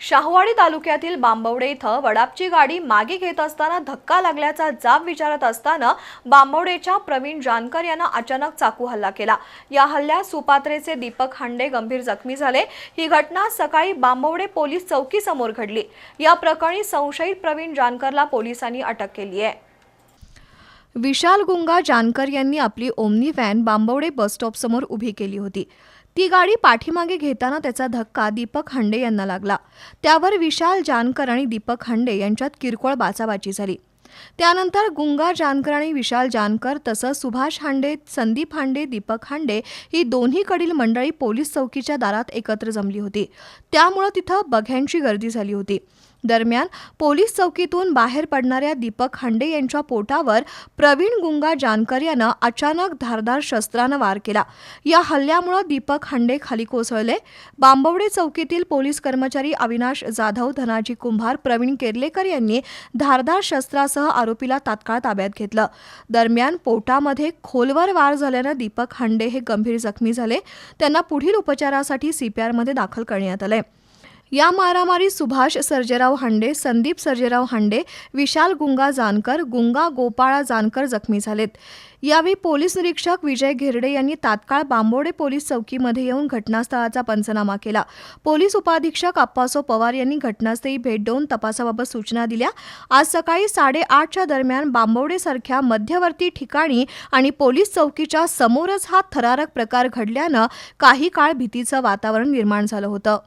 शाहवाडी तालुक्यातील बांबवडे इथं वडापची गाडी मागे घेत असताना धक्का लागल्याचा जाब विचारत असताना बांबवडेच्या प्रवीण जानकर यांना अचानक चाकू हल्ला केला. या हल्ल्यात सुपात्रेचे दीपक हांडे गंभीर जखमी झाले. ही घटना सकाळी बांबवडे पोलीस चौकीसमोर घडली. या प्रकरणी संशयित प्रवीण जानकरला पोलिसांनी अटक केली आहे. विशाल गुंगा जानकर यांनी आपली ओमनी व्हॅन बांबवडे बसस्टॉपसमोर उभी केली होती. ती गाडी पाठीमागे घेताना त्याचा धक्का दीपक हांडे यांना लागला. त्यावर विशाल जानकर आणि दीपक हांडे यांच्यात किरकोळ बाचाबाची झाली. त्यानंतर गुंगा जानकर आणि विशाल जानकर तसंच सुभाष हांडे संदीप हांडे दीपक हांडे ही दोन्हीकडील मंडळी पोलीस चौकीच्या दारात एकत्र जमली होती. त्यामुळं तिथं बघ्यांची गर्दी झाली होती. दरम्यान पोलीस चौकीतून बाहेर पडणाऱ्या दीपक हांडे यांच्या पोटावर प्रवीण गुंगा जानकर यानं अचानक धारदार शस्त्रानं वार केला. या हल्ल्यामुळं दीपक हांडे खाली कोसळले. बांबवडे चौकीतील पोलीस कर्मचारी अविनाश जाधव धनाजी कुंभार प्रवीण केरलेकर यांनी धारदार शस्त्रासह आरोपीला तात्काळ ताब्यात घेतलं. दरम्यान पोटामध्ये खोलवर वार झाल्यानं दीपक हांडे हे गंभीर जखमी झाले. त्यांना पुढील उपचारासाठी सीपीआरमध्ये दाखल करण्यात आलंय. या मारामारी सुभाष सर्जेराव हांडे संदीप सर्जेराव हांडे विशाल गुंगा जानकर गुंगा गोपाळा जानकर जखमी झालेत. यावेळी पोलीस निरीक्षक विजय घेरडे यांनी तात्काळ बांबोडे पोलीस चौकीमध्ये येऊन घटनास्थळाचा पंचनामा केला. पोलीस उपाधीक्षक अप्पासो पवार यांनी घटनास्थळी भेट देऊन तपासाबाबत सूचना दिल्या. आज सकाळी साडेआठच्या दरम्यान बांबवडेसारख्या मध्यवर्ती ठिकाणी आणि पोलीस चौकीच्या समोरच हा थरारक प्रकार घडल्यानं काही काळ भीतीचं वातावरण निर्माण झालं होतं.